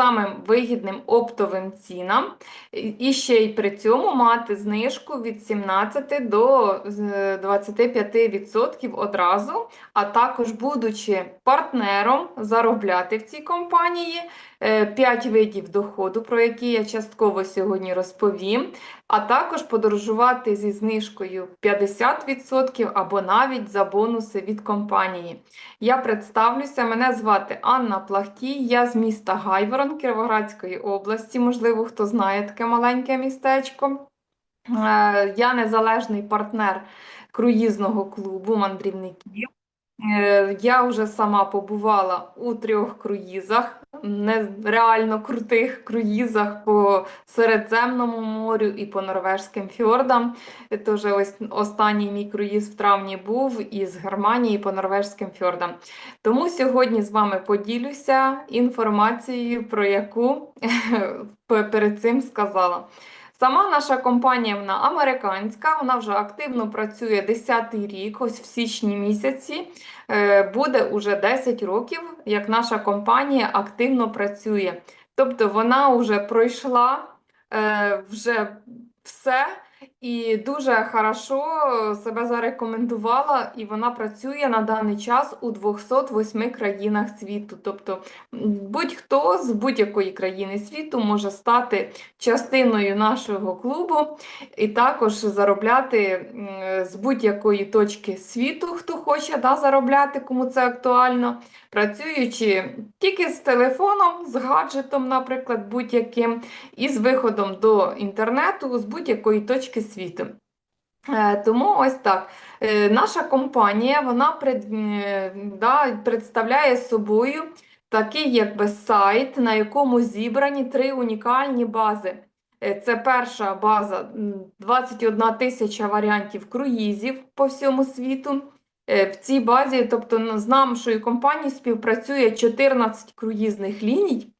самим вигідним оптовим цінам, і ще й при цьому мати знижку від 17 до 25% одразу, а також, будучи партнером, заробляти в цій компанії 5 видів доходу, про які я частково сьогодні розповім, а також подорожувати зі знижкою 50% або навіть за бонуси від компанії. Я представлюся, мене звати Анна Плахтій, я з міста Гайворон Кіровоградської області. Можливо, хто знає таке маленьке містечко. Е, Я незалежний партнер круїзного клубу мандрівників. Е, Я вже сама побувала у трьох круїзах, нереально крутих круїзах по Середземному морю і по норвежським фьордам. Тож ось останній мій круїз в травні був із Германії по норвежським фьордам. Тому сьогодні з вами поділюся інформацією, про яку перед цим сказала. Сама наша компанія вона американська, вона вже активно працює 10-й рік, ось в січні місяці. Е, Буде уже 10 років, як наша компанія активно працює. Тобто вона вже пройшла е, вже все і дуже хорошо себе зарекомендувала, і вона працює на даний час у 208 країнах світу. Тобто будь-хто з будь-якої країни світу може стати частиною нашого клубу і також заробляти з будь-якої точки світу, хто хоче да, заробляти, кому це актуально, працюючи тільки з телефоном, з гаджетом, наприклад, будь-яким, і з виходом до інтернету з будь-якої точки світу. Е, Тому ось так. Е, Наша компанія вона пред, е, да, представляє собою такий якби сайт, на якому зібрані три унікальні бази. Це перша база 21 тисяча варіантів круїзів по всьому світу. В цій базі, тобто з нашою компанією співпрацює 14 круїзних ліній.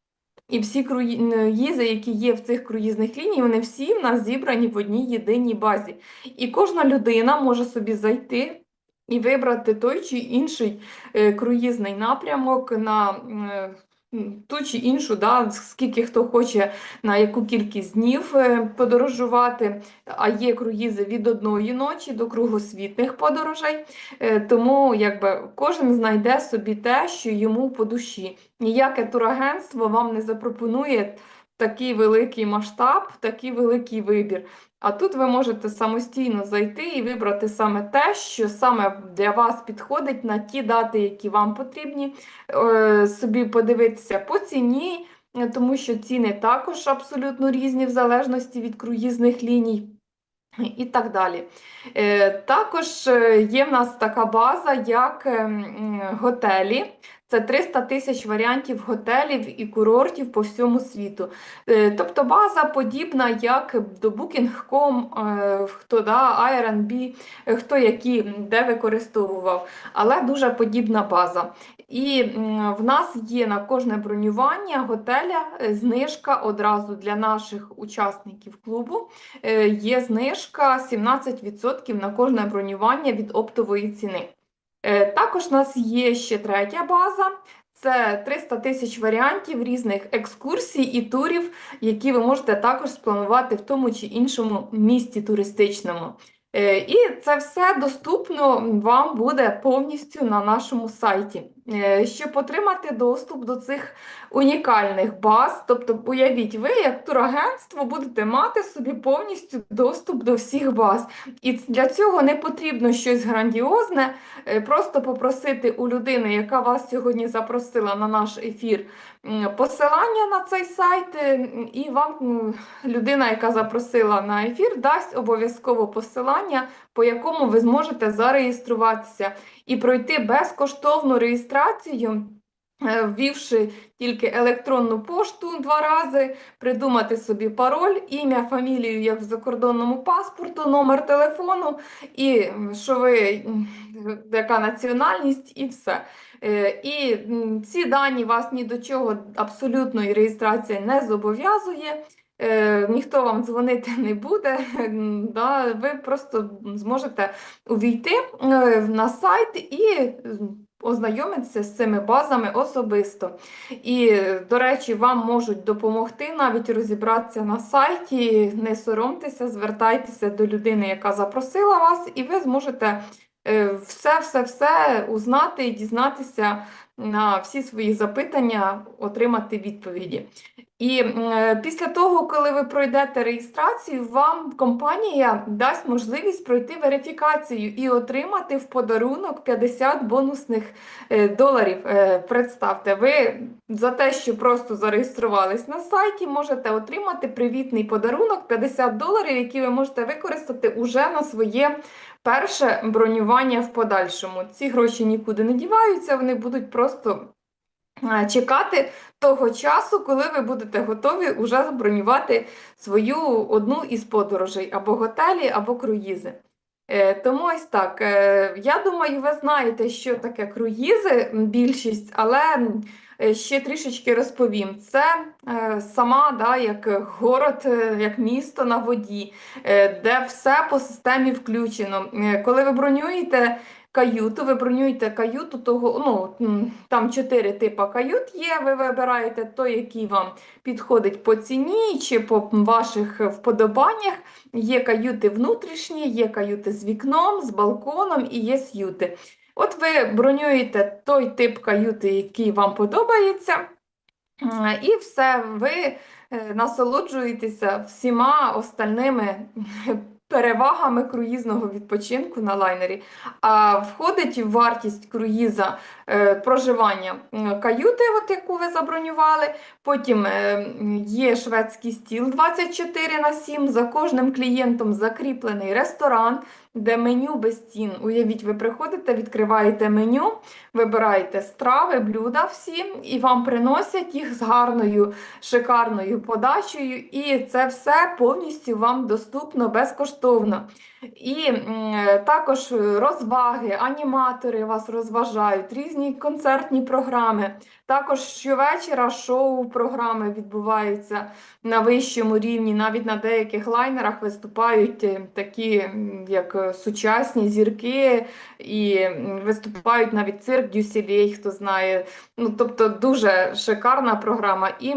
І всі круїзи, які є в цих круїзних ліній, вони всі в нас зібрані в одній єдиній базі. І кожна людина може собі зайти і вибрати той чи інший е, круїзний напрямок на ту чи іншу, да, скільки хто хоче на яку кількість днів е, подорожувати. А є круїзи від одної ночі до кругосвітних подорожей. Е, Тому якби кожен знайде собі те, що йому по душі. Ніяке турагентство вам не запропонує такий великий масштаб, такий великий вибір. А тут ви можете самостійно зайти і вибрати саме те, що саме для вас підходить на ті дати, які вам потрібні, е, собі подивитися по ціні, тому що ціни також абсолютно різні в залежності від круїзних ліній. І так далі. Е, Також е, є в нас така база, як е, готелі. Це 300 тисяч варіантів готелів і курортів по всьому світу. Е, Тобто база подібна як до Booking.com, е, хто да, Airbnb, е, хто які де використовував, але дуже подібна база. І в нас є на кожне бронювання готеля знижка одразу для наших учасників клубу. Є знижка 17% на кожне бронювання від оптової ціни. Е, Також у нас є ще третя база. Це 300 тисяч варіантів різних екскурсій і турів, які ви можете також спланувати в тому чи іншому місті туристичному. Е, І це все доступно вам буде повністю на нашому сайті. Е, Щоб отримати доступ до цих унікальних баз, тобто уявіть, ви як турагентство будете мати собі повністю доступ до всіх баз. І для цього не потрібно щось грандіозне, е, просто попросити у людини, яка вас сьогодні запросила на наш ефір, посилання на цей сайт, е, і вам людина, яка запросила на ефір, дасть обов'язково посилання, по якому ви зможете зареєструватися і пройти безкоштовну реєстрацію. е, Ввівши тільки електронну пошту два рази, придумати собі пароль, ім'я, фамілію, як в закордонному паспорту, номер телефону, і що ви, яка національність, і все. Е, І ці дані вас ні до чого абсолютної реєстрації не зобов'язує. Е, Ніхто вам дзвонити не буде, да, ви просто зможете увійти е, на сайт і ознайомитися з цими базами особисто. І, до речі, вам можуть допомогти навіть розібратися на сайті. Не соромтеся, звертайтеся до людини, яка запросила вас, і ви зможете все-все-все узнати і дізнатися на всі свої запитання, отримати відповіді. І е, після того, коли ви пройдете реєстрацію, вам компанія дасть можливість пройти верифікацію і отримати в подарунок 50 бонусних е, доларів. Е, представте, ви за те, що просто зареєструвались на сайті, можете отримати привітний подарунок 50 доларів, які ви можете використати уже на своє перше бронювання в подальшому. Ці гроші нікуди не діваються, вони будуть просто чекати того часу, коли ви будете готові вже забронювати свою одну із подорожей або готелі, або круїзи. Е, тому ось так. Е, я думаю, ви знаєте, що таке круїзи, більшість, але е, ще трішечки розповім. Це сама да, як город, як місто на воді, де все по системі включено. Коли ви бронюєте каюту, ви бронюєте каюту, того, ну, там чотири типи кают є, ви вибираєте той, який вам підходить по ціні чи по ваших вподобаннях. Є каюти внутрішні, є каюти з вікном, з балконом і є сюти. От ви бронюєте той тип каюти, який вам подобається. І все, ви е, насолоджуєтеся всіма остальними перевагами круїзного відпочинку на лайнері. А входить в вартість круїза е, проживання каюти, от яку ви забронювали. Потім е, є шведський стіл 24 на 7, за кожним клієнтом закріплений ресторан де меню без цін. Уявіть, ви приходите, відкриваєте меню, вибираєте страви, блюда всі, і вам приносять їх з гарною, шикарною подачею. І це все повністю вам доступно безкоштовно. І також розваги, аніматори вас розважають, різні концертні програми. Також щовечора шоу-програми відбуваються на вищому рівні. Навіть на деяких лайнерах виступають е, такі, як сучасні зірки, і виступають навіть цирк Дюсілей, хто знає. Ну, Тобто дуже шикарна програма. І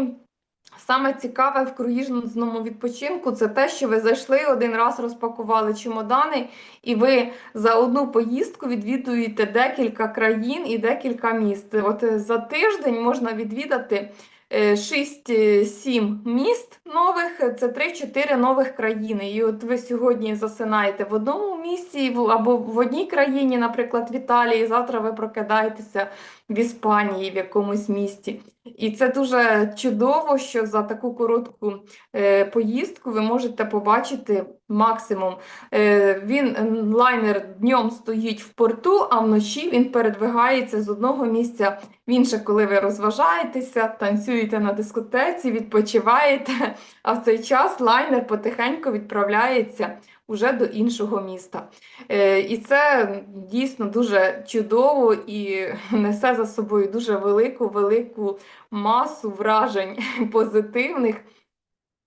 Саме цікаве в круїзному відпочинку це те, що ви зайшли один раз, розпакували чемодани, і ви за одну поїздку відвідуєте декілька країн і декілька міст. От за тиждень можна відвідати 6-7 е, міст нових, це 3-4 нових країни. І от ви сьогодні засинаєте в одному місці або в одній країні, наприклад, в Італії. Завтра ви прокидаєтеся в Іспанії в якомусь місті. І це дуже чудово, що за таку коротку е, поїздку ви можете побачити максимум. Е, Він лайнер днем стоїть в порту, а вночі він передвигається з одного місця в інше, коли ви розважаєтеся, танцюєте на дискотеці, відпочиваєте. А в цей час лайнер потихеньку відправляється уже до іншого міста. Е, І це дійсно дуже чудово і несе за собою дуже велику, велику масу вражень позитивних.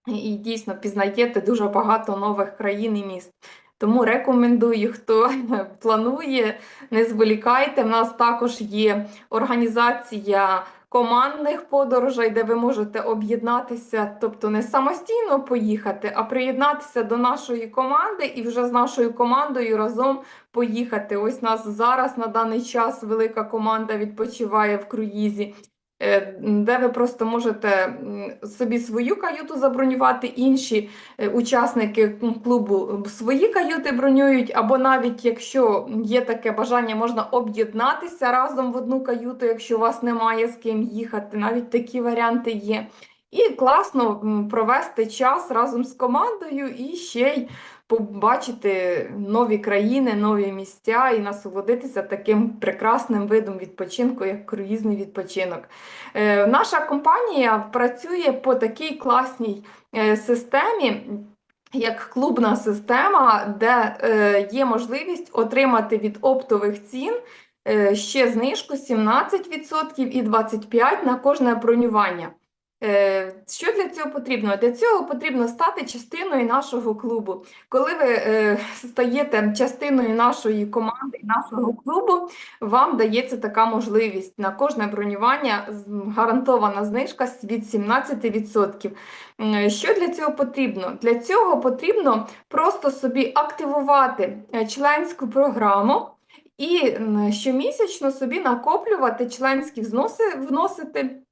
І дійсно пізнаєте дуже багато нових країн і міст. Тому рекомендую, хто планує, не зволікайте. В нас також є організація командних подорожей, де ви можете об'єднатися, тобто не самостійно поїхати, а приєднатися до нашої команди і вже з нашою командою разом поїхати. Ось нас зараз на даний час велика команда відпочиває в круїзі. Е, де ви просто можете собі свою каюту забронювати, інші е, учасники клубу свої каюти бронюють, або навіть якщо є таке бажання, можна об'єднатися разом в одну каюту, якщо у вас немає з ким їхати. Навіть такі варіанти є. І класно провести час разом з командою і ще й побачити нові країни, нові місця і насолодитися таким прекрасним видом відпочинку, як круїзний відпочинок. Е, наша компанія працює по такій класній е, системі. Як клубна система, де е, є можливість отримати від оптових цін ще знижку 17% і 25% на кожне бронювання. Е, Що для цього потрібно? Для цього потрібно стати частиною нашого клубу. Коли ви е, стаєте частиною нашої команди, нашого клубу, вам дається така можливість на кожне бронювання гарантована знижка від 17%. Що для цього потрібно? Для цього потрібно просто собі активувати е, членську програму. І щомісячно собі накоплювати членські взноси, вносити е,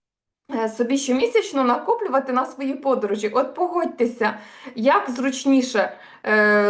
собі щомісячно накоплювати на свої подорожі. От погодьтеся, як зручніше е,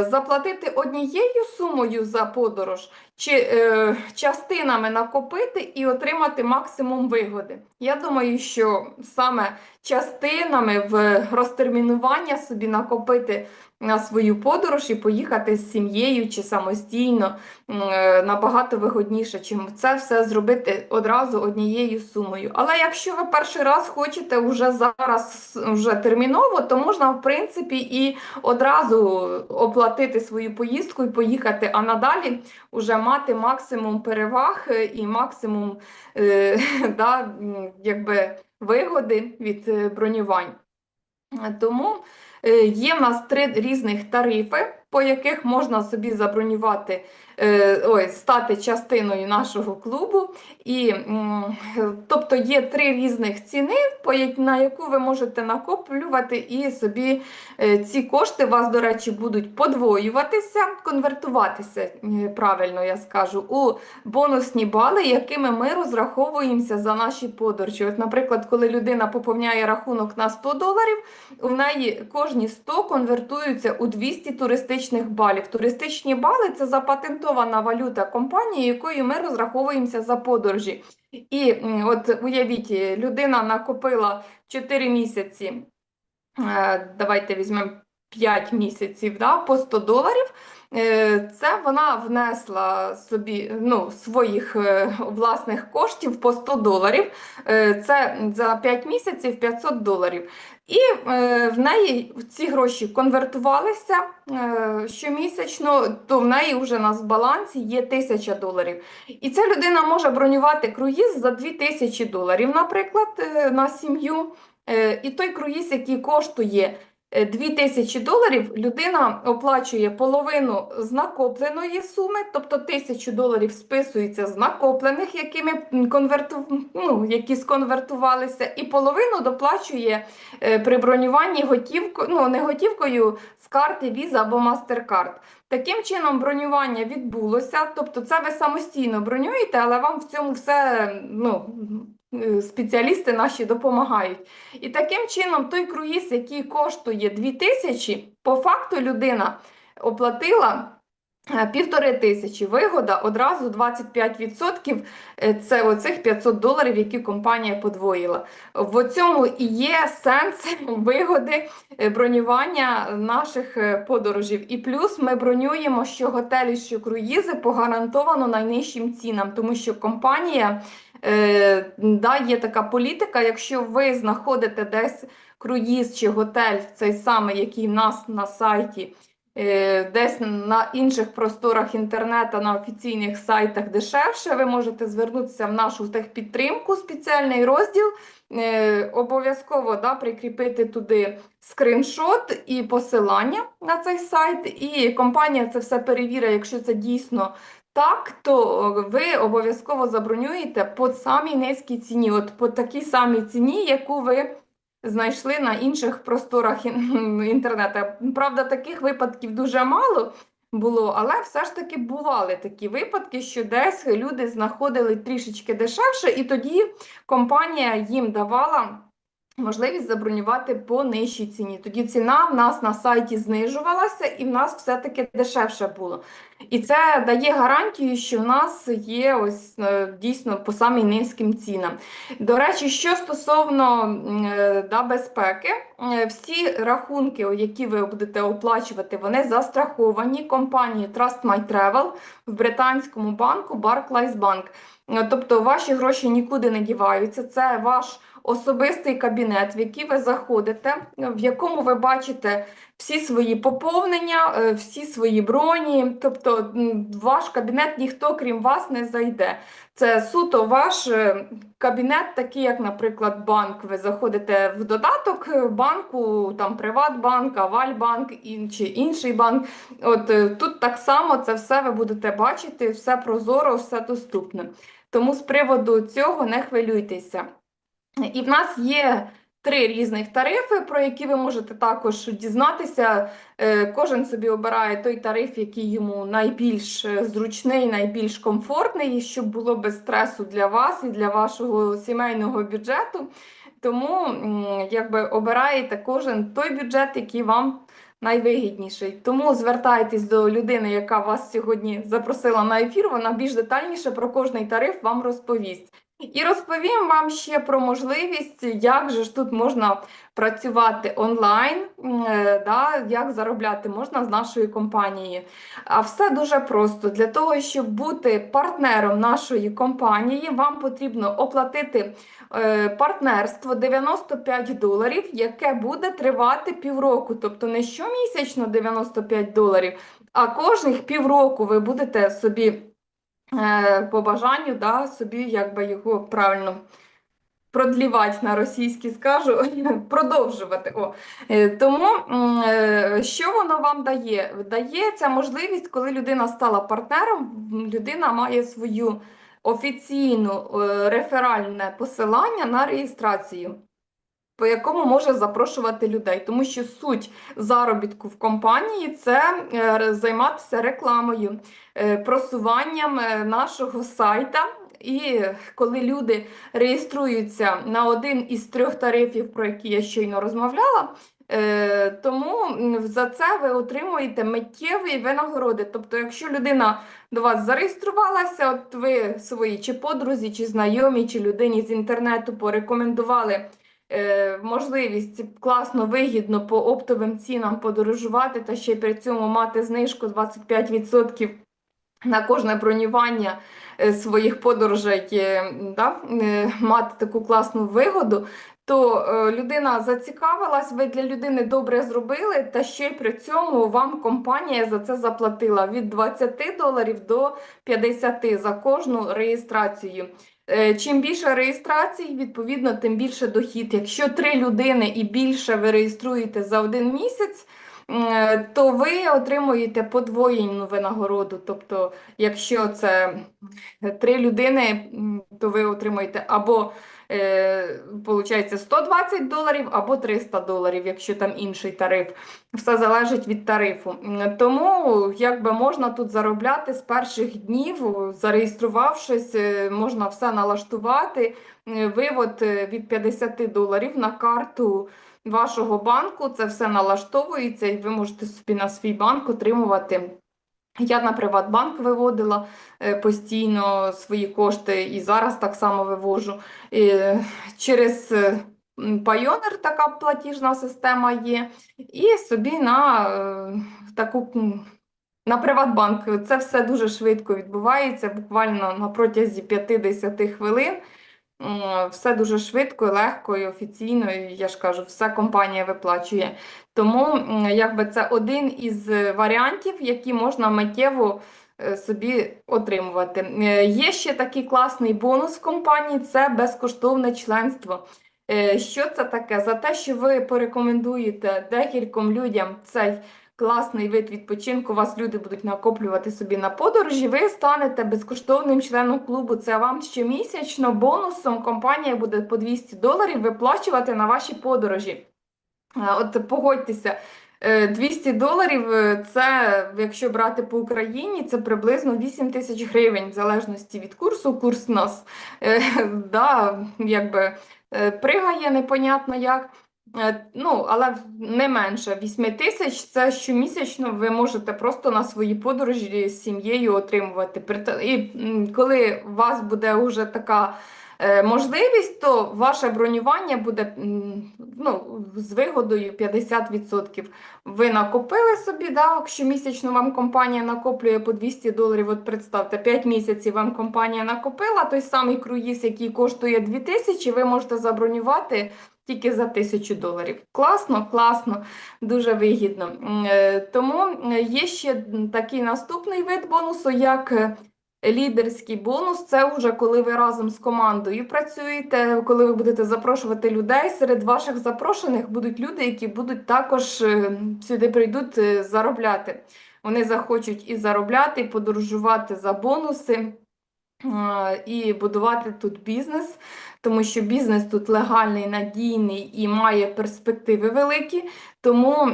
заплатити однією сумою за подорож, чи е, частинами накопити і отримати максимум вигоди. Я думаю, що саме частинами в розтермінування собі накопити на свою подорож і поїхати з сім'єю чи самостійно е, набагато вигодніше, чим це все зробити одразу однією сумою. Але якщо ви перший раз хочете вже зараз вже терміново, то можна в принципі і одразу оплатити свою поїздку і поїхати, а надалі вже мати максимум переваг е, і максимум е, да, якби, вигоди від е, бронювань. Тому е, є в нас три різних тарифи, по яких можна собі забронювати, ой, стати частиною нашого клубу. І, е, тобто є три різних ціни, на яку ви можете накоплювати, і собі е, ці кошти вас, до речі, будуть подвоюватися, конвертуватися, е, правильно я скажу, у бонусні бали, якими ми розраховуємося за наші подорожі. От, наприклад, коли людина поповняє рахунок на 100 доларів, у неї кожні 100 конвертуються у 200 туристичних балів. Туристичні бали це запатентована валюта компанії, якою ми розраховуємося за подорожі. І от уявіть, людина накопила 4 місяці. е, Давайте візьмемо 5 місяців да, по 100 доларів. Е, Це вона внесла собі ну, своїх е, власних коштів по 100 доларів. Е, Це за 5 місяців 500 доларів. І в неї ці гроші конвертувалися щомісячно, то в неї вже на балансі є 1000 доларів. І ця людина може бронювати круїз за 2000 доларів, наприклад, на сім'ю. І той круїз, який коштує е, 2000 доларів, людина оплачує половину з накопленої суми, тобто 1000 доларів списується з накоплених, якими конверту... ну, які сконвертувалися, і половину доплачує е, при бронюванні готівкою, ну не готівкою з карти Visa або MasterCard. Таким чином, бронювання відбулося, тобто це ви самостійно бронюєте, але вам в цьому все ну, спеціалісти наші допомагають. І таким чином, той круїз, який коштує 2000, по факту людина оплатила. Е, Півтори тисячі вигода одразу 25% е, це оцих 500 доларів, які компанія подвоїла. В цьому і є сенс вигоди е, бронювання наших подорожів. І плюс ми бронюємо що готелі, що круїзи по гарантовано найнижчим цінам, тому що компанія е, да, є така політика, якщо ви знаходите десь круїз чи готель, цей самий, який в нас на сайті. Е, Десь на інших просторах інтернету, на офіційних сайтах дешевше, ви можете звернутися в нашу техпідтримку, спеціальний розділ, е, обов'язково да, прикріпити туди скриншот і посилання на цей сайт, і компанія це все перевірить, якщо це дійсно так, то ви обов'язково забронюєте по самій низькій ціні, от по такій самій ціні, яку ви знайшли на інших просторах інтернету. Правда, таких випадків дуже мало було, але все ж таки бували такі випадки, що десь люди знаходили трішечки дешевше, і тоді компанія їм давала. Можливість забронювати по нижчій ціні. Тоді ціна в нас на сайті знижувалася, і в нас все-таки дешевше було. І це дає гарантію, що в нас є ось е, дійсно по самій низьким цінам. До речі, що стосовно е, да, безпеки, е, всі рахунки, які ви будете оплачувати, вони застраховані компанією Trust My Travel в британському банку Barclays Bank. Тобто ваші гроші нікуди не діваються. Це ваш особистий кабінет, в який ви заходите, в якому ви бачите всі свої поповнення, е, всі свої броні. Тобто в ваш кабінет ніхто крім вас не зайде. Це суто ваш е, кабінет, такий як, наприклад, банк. Ви заходите в додаток е, банку, там Приватбанк, Авальбанк чи інший банк. От тут так само це все ви будете бачити, все прозоро, все доступне. Тому з приводу цього не хвилюйтеся. І в нас є три різних тарифи, про які ви можете також дізнатися. Е, Кожен собі обирає той тариф, який йому найбільш е, зручний, найбільш комфортний, щоб було без стресу для вас і для вашого сімейного бюджету. Тому якби обираєте кожен той бюджет, який вам найвигідніший. Тому звертайтесь до людини, яка вас сьогодні запросила на ефір. Вона більш детальніше про кожний тариф вам розповість. І розповім вам ще про можливість, як же ж тут можна працювати онлайн, е, да, як заробляти можна з нашої компанії. А все дуже просто. Для того, щоб бути партнером нашої компанії, вам потрібно оплатити е, партнерство 95 доларів, яке буде тривати півроку. Тобто не щомісячно 95 доларів, а кожних півроку ви будете собі по бажанню да, собі якби його правильно продлівати на російській скажу, продовжувати. О. Е, Тому е, що воно вам дає? Дає ця можливість, коли людина стала партнером, людина має свою офіційну е, реферальне посилання на реєстрацію. По якому може запрошувати людей, тому що суть заробітку в компанії це е, займатися рекламою, е, просуванням е, нашого сайта. І коли люди реєструються на один із трьох тарифів, про які я щойно розмовляла, тому за це ви отримуєте миттєві винагороди. Тобто, якщо людина до вас зареєструвалася, от ви своїй чи подрузі, чи знайомій, чи людині з інтернету порекомендували можливість класно, вигідно по оптовим цінам подорожувати та ще при цьому мати знижку 25% на кожне бронювання е, своїх подорожей, е, да, е, мати таку класну вигоду, то е, людина зацікавилась, ви для людини добре зробили, та ще й при цьому вам компанія за це заплатила від 20 доларів до 50 за кожну реєстрацію. Е, Чим більше реєстрацій, відповідно, тим більше дохід. Якщо три людини і більше ви реєструєте за один місяць, е, то ви отримуєте подвоєну винагороду. Тобто, якщо це три людини, то ви отримуєте або е, получається 120 доларів, або 300 доларів, якщо там інший тариф. Все залежить від тарифу. Тому якби можна тут заробляти з перших днів, зареєструвавшись, е, можна все налаштувати. Е, Вивод е, від 50 доларів на карту вашого банку. Це все налаштовується, і ви можете собі на свій банк отримувати. Я на Приватбанк виводила е, постійно свої кошти і зараз так само вивожу. Е, Через Payoneer така платіжна система є, і собі на е, таку на Приватбанк. Це все дуже швидко відбувається, буквально на протязі 50 хвилин. М, Все дуже швидко, легко і офіційно, і я ж кажу, все компанія виплачує. Тому якби це один із е, варіантів, які можна миттєво е, собі отримувати. Е, Є ще такий класний бонус в компанії це безкоштовне членство. Е, Що це таке? За те, що ви порекомендуєте декільком людям цей класний вид відпочинку, вас люди будуть накоплювати собі на подорожі, ви станете безкоштовним членом клубу. Це вам щомісячно бонусом компанія буде по 200 доларів виплачувати на ваші подорожі. От погодьтеся, е, 200 доларів е, це, якщо брати по Україні, це приблизно 8 тисяч гривень, в залежності від курсу. Курс нас е, да, якби е, пригає непонятно як. Е, Ну, але не менше 8 тисяч це щомісячно ви можете просто на свої подорожі з сім'єю отримувати. І коли у вас буде вже така е, можливість, то ваше бронювання буде ну, з вигодою 50%. Ви накопили собі, да, щомісячно вам компанія накоплює по 200 доларів. От представте, 5 місяців вам компанія накопила той самий круїз, який коштує 2000, ви можете забронювати тільки за 1000 доларів. Класно, класно, дуже вигідно. Е, Тому е, є ще такий наступний вид бонусу, як е, лідерський бонус. Це вже коли ви разом з командою працюєте, коли ви будете запрошувати людей. Серед ваших запрошених будуть люди, які будуть також сюди прийдуть заробляти. Вони захочуть і заробляти, і подорожувати за бонуси. І будувати тут бізнес, тому що бізнес тут легальний, надійний і має перспективи великі. Тому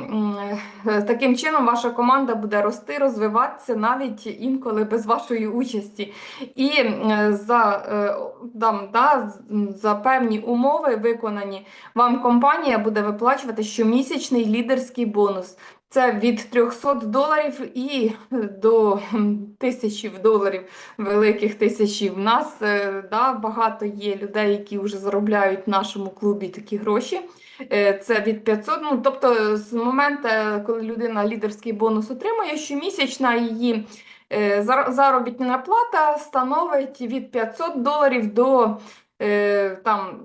е, таким чином ваша команда буде рости, розвиватися навіть інколи без вашої участі. І е, за, е, там, да, за певні умови виконані, вам компанія буде виплачувати щомісячний лідерський бонус. Це від 300 доларів і до м, тисячі доларів, великих тисячів. В нас е, да, багато є людей, які вже заробляють в нашому клубі такі гроші. Е, Це від 500, ну тобто з моменту, коли людина лідерський бонус отримує, щомісячна її е, заробітна плата становить від 500 доларів до е, там,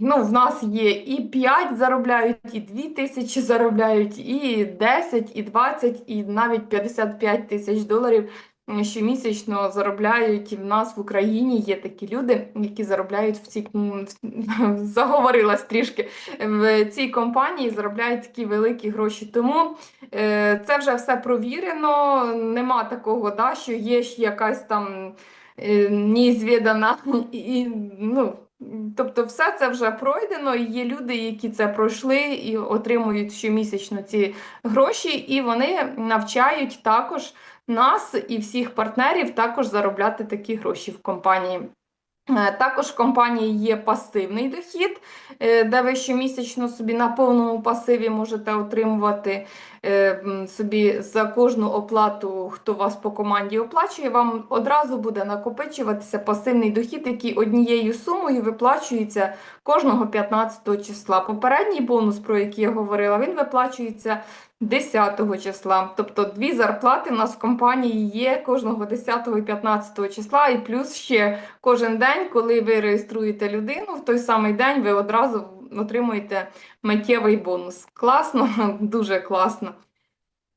ну, в нас є і 5 заробляють, і 2 тисячі заробляють, і 10, і 20, і навіть 55 тисяч доларів щомісячно заробляють. І в нас в Україні є такі люди, які заробляють в цій заговорилась трішки в цій компанії заробляють такі великі гроші. Тому е, це вже все провірено. Нема такого, да, що є якась там е, неізвідана і ну. Тобто все це вже пройдено, є люди, які це пройшли і отримують щомісячно ці гроші, і вони навчають також нас і всіх партнерів також заробляти такі гроші в компанії. Е, Також в компанії є пасивний дохід, е, де ви щомісячно собі на повному пасиві можете отримувати е, собі за кожну оплату, хто вас по команді оплачує, вам одразу буде накопичуватися пасивний дохід, який однією сумою виплачується кожного 15 числа. Попередній бонус, про який я говорила, він виплачується 10 числа. Тобто дві зарплати у нас в компанії є кожного 10 і 15 числа, і плюс ще кожен день, коли ви реєструєте людину, в той самий день ви одразу отримуєте миттєвий бонус. Класно, дуже класно.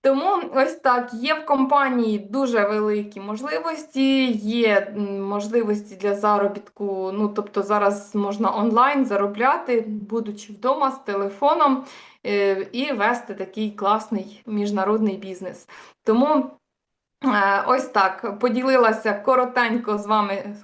Тому ось так, є в компанії дуже великі можливості, є можливості для заробітку. Ну, тобто зараз можна онлайн заробляти, будучи вдома з телефоном, е, і вести такий класний міжнародний бізнес. Тому Ось так поділилася коротенько з вами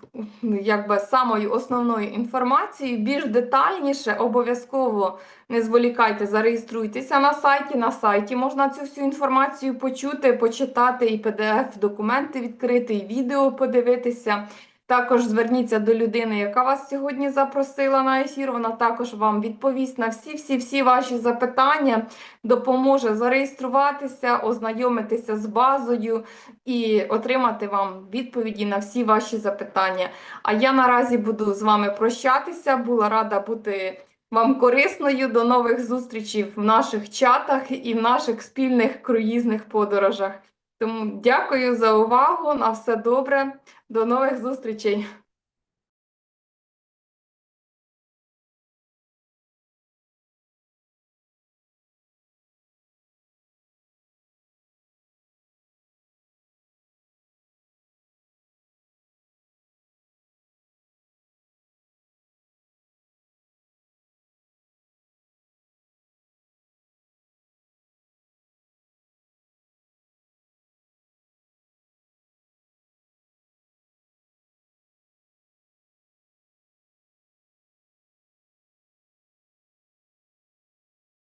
якби самою основною інформацією. Більш детальніше обов'язково не зволікайте, зареєструйтеся на сайті. На сайті можна цю всю інформацію почути, почитати і PDF-документи відкрити, і відео подивитися. Також зверніться до людини, яка вас сьогодні запросила на ефір. Вона також вам відповість на всі-всі-всі ваші запитання, допоможе зареєструватися, ознайомитися з базою і отримати вам відповіді на всі ваші запитання. А я наразі буду з вами прощатися. Була рада бути вам корисною. До нових зустрічей в наших чатах і в наших спільних круїзних подорожах. Тому дякую за увагу. На все добре. До нових зустрічей.